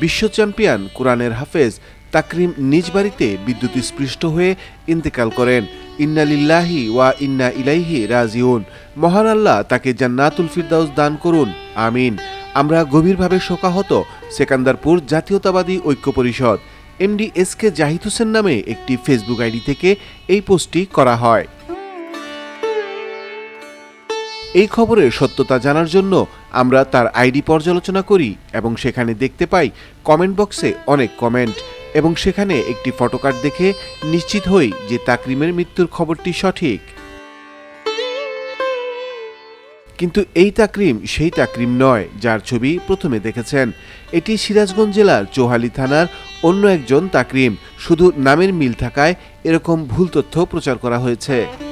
বিশ্ব চ্যাম্পিয়ন কোরআনের হাফেজ তাকরিম নিজ বাড়িতে বিদ্যুৎ স্পৃষ্ট হয়ে ইন্তেকাল করেন। ইন্নালিল্লাহি ওয়া ইন্না ইলাইহি রাজিউন। মহান আল্লাহ তাকে জান্নাতুল ফিরদাউস দান করুন। আমিন। আমরা গভীরভাবে শোকাহত সেকান্দারপুর জাতীয়তাবাদী ঐক্য পরিষদ, MD S K Zahid Hossain নামে একটি ফেসবুক আইডি থেকে এই পোস্টটি করা হয়। এই খবরের সত্যতা জানার জন্য আমরা তার আইডি পর্যালোচনা করি এবং সেখানে দেখতে পাই কমেন্ট বক্সে অনেক কমেন্ট এবং সেখানে একটি ফটোকার্ড দেখে নিশ্চিত হই যে তাকরিমের মৃত্যুর খবরটি সঠিক। কিন্তু এই তাকরিম সেই তাকরিম নয়, যার ছবি প্রথমে দেখেছেন। এটি সিরাজগঞ্জ জেলার চোহালি থানার অন্য একজন তাকরিম। শুধু নামের মিল থাকায় এরকম ভুল তথ্য প্রচার করা হয়েছে।